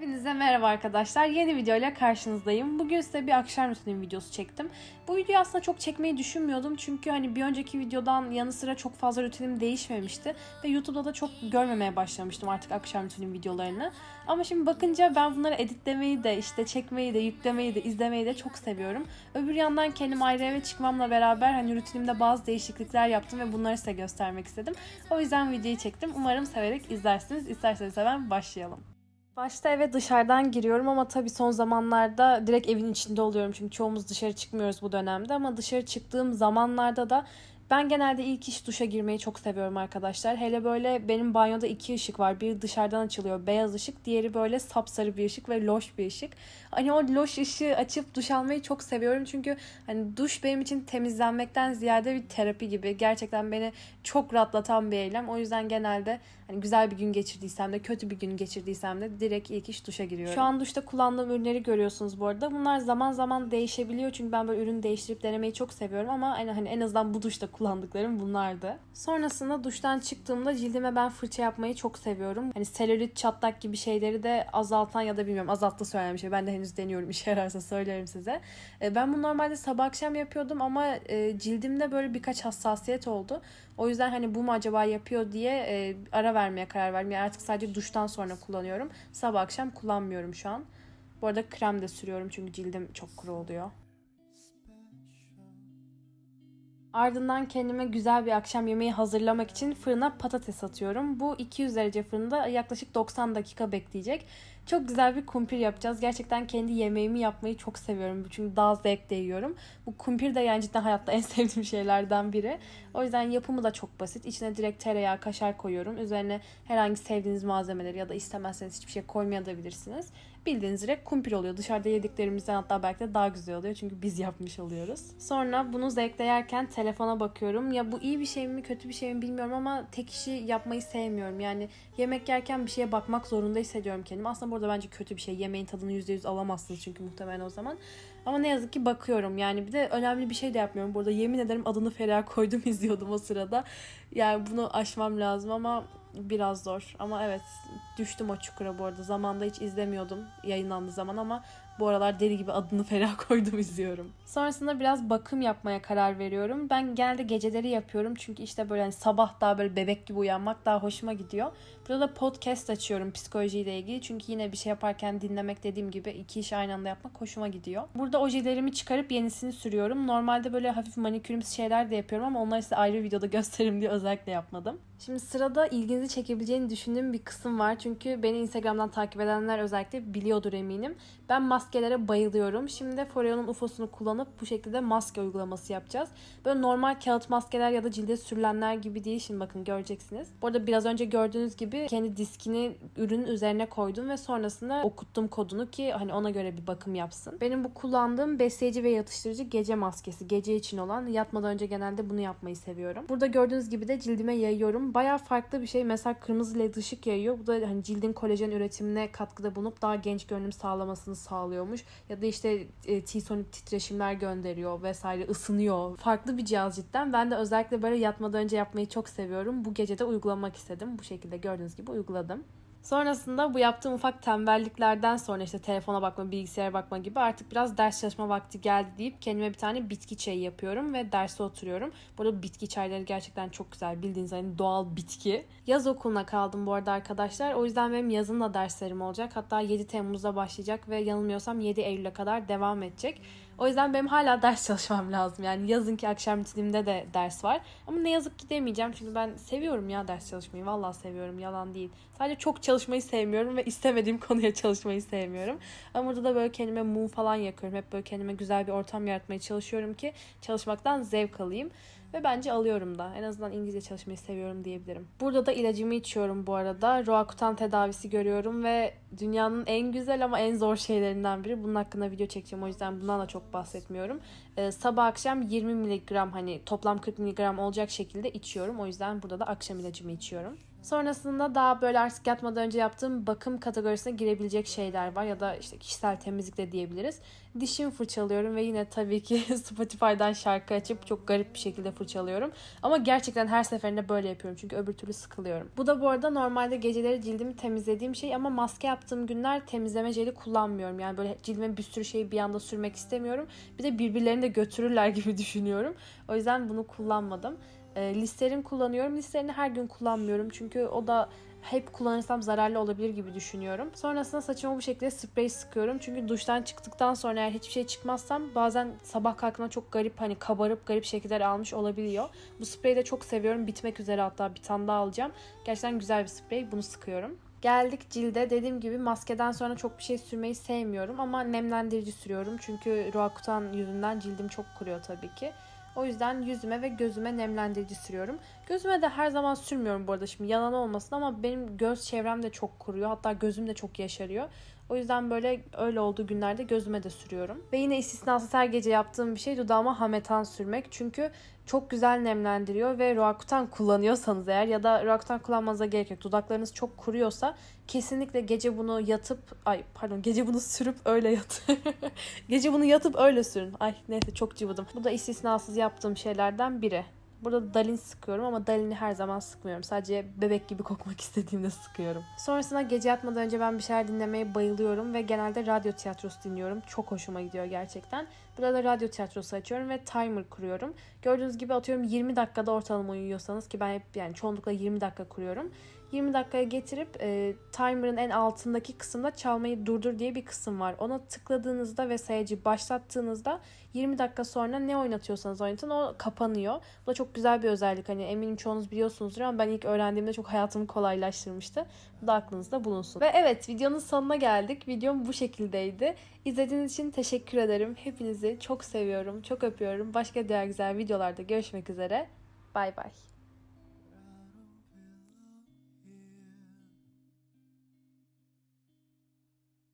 Hepinize merhaba arkadaşlar. Yeni videoyla karşınızdayım. Bugün size bir akşam rutini videosu çektim. Bu videoyu aslında çok çekmeyi düşünmüyordum. Çünkü hani bir önceki videodan yanı sıra çok fazla rutinim değişmemişti. Ve YouTube'da da çok görmemeye başlamıştım artık akşam rutinim videolarını. Ama şimdi bakınca ben bunları editlemeyi de, işte çekmeyi de, yüklemeyi de, izlemeyi de çok seviyorum. Öbür yandan kendim ayrı eve çıkmamla beraber hani rutinimde bazı değişiklikler yaptım ve bunları size göstermek istedim. O yüzden videoyu çektim. Umarım severek izlersiniz. İsterseniz hemen başlayalım. Başta eve dışarıdan giriyorum ama tabii son zamanlarda direkt evin içinde oluyorum. Çünkü çoğumuz dışarı çıkmıyoruz bu dönemde ama dışarı çıktığım zamanlarda da ben genelde ilk iş duşa girmeyi çok seviyorum arkadaşlar. Hele böyle benim banyoda iki ışık var. Biri dışarıdan açılıyor beyaz ışık. Diğeri böyle sapsarı bir ışık ve loş bir ışık. Hani o loş ışığı açıp duş almayı çok seviyorum. Çünkü hani duş benim için temizlenmekten ziyade bir terapi gibi. Gerçekten beni çok rahatlatan bir eylem. O yüzden genelde hani güzel bir gün geçirdiysem de kötü bir gün geçirdiysem de direkt ilk iş duşa giriyorum. Şu an duşta kullandığım ürünleri görüyorsunuz bu arada. Bunlar zaman zaman değişebiliyor. Çünkü ben böyle ürün değiştirip denemeyi çok seviyorum ama hani, en azından bu duşta kullandıklarım bunlardı. Sonrasında duştan çıktığımda cildime ben fırça yapmayı çok seviyorum. Hani selülit, çatlak gibi şeyleri de azaltan ya da bilmiyorum azalttı söyleyen bir şey. Ben de henüz deniyorum işe yararsa söylerim size. E, Ben bunu normalde sabah akşam yapıyordum ama e, cildimde böyle birkaç hassasiyet oldu. O yüzden hani bu mu acaba yapıyor diye e, ara vermeye karar verdim. Yani artık sadece duştan sonra kullanıyorum. Sabah akşam kullanmıyorum şu an. Bu arada krem de sürüyorum çünkü cildim çok kuru oluyor. Ardından kendime güzel bir akşam yemeği hazırlamak için fırına patates atıyorum. Bu 200 derece fırında yaklaşık 90 dakika bekleyecek. Çok güzel bir kumpir yapacağız. Gerçekten kendi yemeğimi yapmayı çok seviyorum. Çünkü daha zevkle yiyorum. Bu kumpir de yani cidden hayatta en sevdiğim şeylerden biri. O yüzden yapımı da çok basit. İçine direkt tereyağı, kaşar koyuyorum. Üzerine herhangi sevdiğiniz malzemeleri ya da istemezseniz hiçbir şey koymayabilirsiniz. Bildiğiniz direkt kumpir oluyor. Dışarıda yediklerimizden hatta belki de daha güzel oluyor. Çünkü biz yapmış oluyoruz. Sonra bunu zevkle yerken telefona bakıyorum. Ya bu iyi bir şey mi kötü bir şey mi bilmiyorum ama tek işi yapmayı sevmiyorum. Yani yemek yerken bir şeye bakmak zorunda hissediyorum kendimi. Aslında burada bence kötü bir şey. Yemeğin tadını %100 alamazsınız çünkü muhtemelen o zaman. Ama ne yazık ki bakıyorum. Yani bir de önemli bir şey de yapmıyorum. Burada yemin ederim adını Feriha koydum izliyordum o sırada. Yani bunu aşmam lazım ama biraz zor. Ama evet düştüm o çukura bu arada. Zamanda hiç izlemiyordum yayınlandığı zaman ama bu aralar deli gibi adını Ferah koydum izliyorum. Sonrasında biraz bakım yapmaya karar veriyorum. Ben genelde geceleri yapıyorum çünkü işte böyle hani sabah daha böyle bebek gibi uyanmak daha hoşuma gidiyor. Burada da podcast açıyorum psikolojiyle ilgili. Çünkü yine bir şey yaparken dinlemek dediğim gibi iki iş aynı anda yapmak hoşuma gidiyor. Burada ojelerimi çıkarıp yenisini sürüyorum. Normalde böyle hafif manikürümsü şeyler de yapıyorum ama onları size ayrı videoda gösteririm diye özellikle yapmadım. Şimdi sırada ilginizi çekebileceğini düşündüğüm bir kısım var. Çünkü beni Instagram'dan takip edenler özellikle biliyordur eminim. Ben maskelere bayılıyorum. Şimdi Foreo'nun UFO'sunu kullanıp bu şekilde maske uygulaması yapacağız. Böyle normal kağıt maskeler ya da cilde sürülenler gibi değil. Şimdi bakın göreceksiniz. Bu arada biraz önce gördüğünüz gibi kendi diskini ürünün üzerine koydum ve sonrasında okuttum kodunu ki hani ona göre bir bakım yapsın. Benim bu kullandığım besleyici ve yatıştırıcı gece maskesi. Gece için olan. Yatmadan önce genelde bunu yapmayı seviyorum. Burada gördüğünüz gibi de cildime yayıyorum. Baya farklı bir şey. Mesela kırmızı led ışık yayıyor. Bu da hani cildin kolajen üretimine katkıda bulunup daha genç görünüm sağlamasını sağlıyormuş. Ya da işte e, T-Sonic titreşimler gönderiyor vesaire ısınıyor. Farklı bir cihaz cidden. Ben de özellikle böyle yatmadan önce yapmayı çok seviyorum. Bu gece de uygulamak istedim. Bu şekilde gördüğünüz gibi uyguladım. Sonrasında bu yaptığım ufak tembelliklerden sonra işte telefona bakma, bilgisayara bakma gibi artık biraz ders çalışma vakti geldi deyip kendime bir tane bitki çayı yapıyorum ve derse oturuyorum. Bu arada bitki çayları gerçekten çok güzel. Bildiğiniz hani doğal bitki. Yaz okuluna kaldım bu arada arkadaşlar. O yüzden benim yazın da derslerim olacak. Hatta 7 Temmuz'da başlayacak ve yanılmıyorsam 7 Eylül'e kadar devam edecek. O yüzden benim hala ders çalışmam lazım. Yani yazınki akşam rutinimde de ders var. Ama ne yazık ki demeyeceğim çünkü ben seviyorum ya ders çalışmayı. Vallahi seviyorum yalan değil. Sadece çok çalışmayı sevmiyorum ve istemediğim konuya çalışmayı sevmiyorum. Ama burada da böyle kendime mum falan yakıyorum. Hep böyle kendime güzel bir ortam yaratmaya çalışıyorum ki çalışmaktan zevk alayım. Ve bence alıyorum da. En azından İngilizce çalışmayı seviyorum diyebilirim. Burada da ilacımı içiyorum bu arada. Roakutan tedavisi görüyorum ve dünyanın en güzel ama en zor şeylerinden biri. Bunun hakkında video çekeceğim o yüzden bundan da çok bahsetmiyorum. Ee, sabah akşam 20 mg hani toplam 40 mg olacak şekilde içiyorum. O yüzden burada da akşam ilacımı içiyorum. Sonrasında daha böyle artık yatmadan önce yaptığım bakım kategorisine girebilecek şeyler var ya da işte kişisel temizlik de diyebiliriz. Dişimi fırçalıyorum ve yine tabii ki Spotify'dan şarkı açıp çok garip bir şekilde fırçalıyorum. Ama gerçekten her seferinde böyle yapıyorum çünkü öbür türlü sıkılıyorum. Bu da bu arada normalde geceleri cildimi temizlediğim şey ama maske yaptığım günler temizleme jeli kullanmıyorum. Yani böyle cildime bir sürü şeyi bir anda sürmek istemiyorum. Bir de birbirlerini de götürürler gibi düşünüyorum. O yüzden bunu kullanmadım. E, Listerin kullanıyorum. Listerini her gün kullanmıyorum çünkü o da hep kullanırsam zararlı olabilir gibi düşünüyorum. Sonrasında saçıma bu şekilde sprey sıkıyorum. Çünkü duştan çıktıktan sonra eğer hiçbir şey çıkmazsam bazen sabah kalktığımda çok garip hani kabarıp garip şekiller almış olabiliyor. Bu spreyi de çok seviyorum. Bitmek üzere hatta bir tane daha alacağım. Gerçekten güzel bir sprey. Bunu sıkıyorum. Geldik cilde. Dediğim gibi maskeden sonra çok bir şey sürmeyi sevmiyorum ama nemlendirici sürüyorum. Çünkü Roakutan yüzünden cildim çok kuruyor tabii ki. O yüzden yüzüme ve gözüme nemlendirici sürüyorum. Gözüme de her zaman sürmüyorum bu arada şimdi yalan olmasın ama benim göz çevrem de çok kuruyor. Hatta gözüm de çok yaşarıyor. O yüzden böyle öyle olduğu günlerde gözüme de sürüyorum. Ve yine istisnasız her gece yaptığım bir şey dudağıma hametan sürmek. Çünkü çok güzel nemlendiriyor ve Roakutan kullanıyorsanız eğer ya da Roakutan kullanmanıza gerek yok. Dudaklarınız çok kuruyorsa kesinlikle gece bunu yatıp ay pardon gece bunu sürüp öyle yat. gece bunu yatıp öyle sürün. Ay neyse çok cıvıdım. Bu da istisnasız yaptığım şeylerden biri. Burada Dalin sıkıyorum ama Dalin'i her zaman sıkmıyorum. Sadece bebek gibi kokmak istediğimde sıkıyorum. Sonrasında gece yatmadan önce ben bir şeyler dinlemeye bayılıyorum ve genelde radyo tiyatrosu dinliyorum. Çok hoşuma gidiyor gerçekten. Burada da radyo tiyatrosu açıyorum ve timer kuruyorum. Gördüğünüz gibi atıyorum 20 dakikada ortalama uyuyorsanız ki ben hep yani çoğunlukla 20 dakika kuruyorum. 20 dakikaya getirip e, timer'ın en altındaki kısımda çalmayı durdur diye bir kısım var. Ona tıkladığınızda ve sayacı başlattığınızda 20 dakika sonra ne oynatıyorsanız oynatın o kapanıyor. Bu da çok güzel bir özellik. Hani eminim çoğunuz biliyorsunuzdur ama ben ilk öğrendiğimde çok hayatımı kolaylaştırmıştı. Bu da aklınızda bulunsun. Ve evet videonun sonuna geldik. Videom bu şekildeydi. İzlediğiniz için teşekkür ederim. Hepinizi çok seviyorum. Çok öpüyorum. Başka diğer güzel videolarda görüşmek üzere. Bay bay.